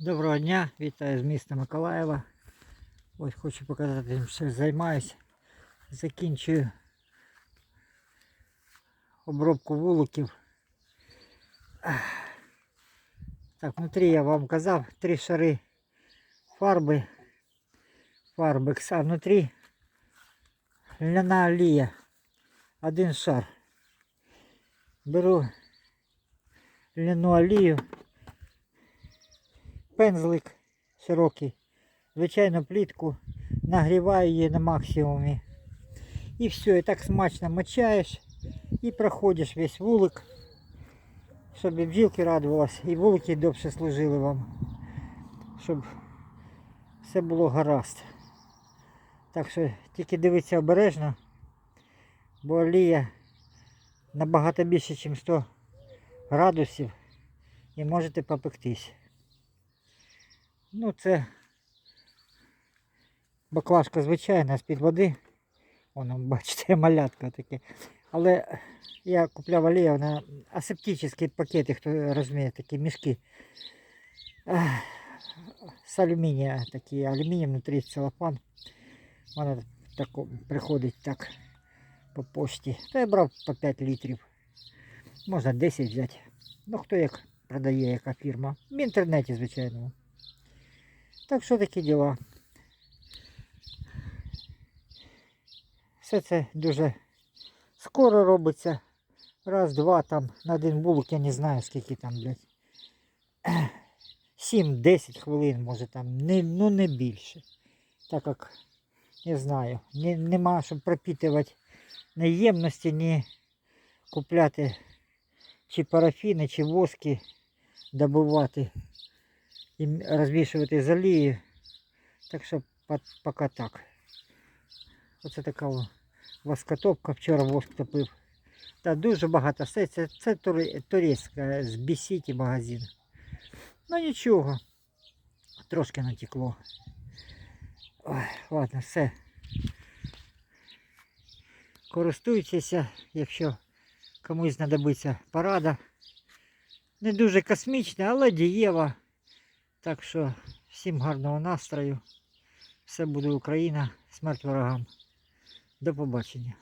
Доброго дня, вітаю з міста Миколаєва. Ось хочу показати, чим ще займаюся. Закінчую обробку вуликів. Так, внутрі я вам казав, три шари фарби. Фарбекс, а внутрі ляна олія. Один шар. Беру ляну олію пензлик широкий, звичайну плітку, нагріваю її на максимумі. І все, і так смачно мочаєш і проходиш весь вулик, щоб і бджілки радувалися, і вулики довше служили вам, щоб все було гаразд. Так що тільки дивіться обережно, бо олія набагато більше, ніж 100 градусів і можете попектись. Ну, це баклажка звичайна з-під води. Воно, бачите, малятка таке. Але я купляв олію, вона асептичні пакети, хто розуміє, такі мішки. З алюмінія такі, алюміній внутрі целофан. Вона тако, приходить так по пошті. Та я брав по 5 літрів. Можна 10 взяти. Ну хто як продає, яка фірма. В інтернеті, звичайно. Так що такі діла. Все це дуже скоро робиться. Раз, два там на один вулик, я не знаю скільки там, блядь. 7-10 хвилин, може там, не, ну не більше. Так як, не знаю, не, нема, щоб пропітувати ні ємності, ні купляти чи парафіни, чи воски добувати і розвішувати з олії. Так що по- поки так. Оце така воскотопка, вчора воск топив. Та дуже багато все. Це, це туре- турецька з Бісіті магазин. Ну нічого. Трошки натекло. Ой, ладно, все. Користуйтеся, якщо комусь знадобиться порада. Не дуже космічна, але дієва. Так що всім гарного настрою. Все буде Україна, смерть ворогам. До побачення.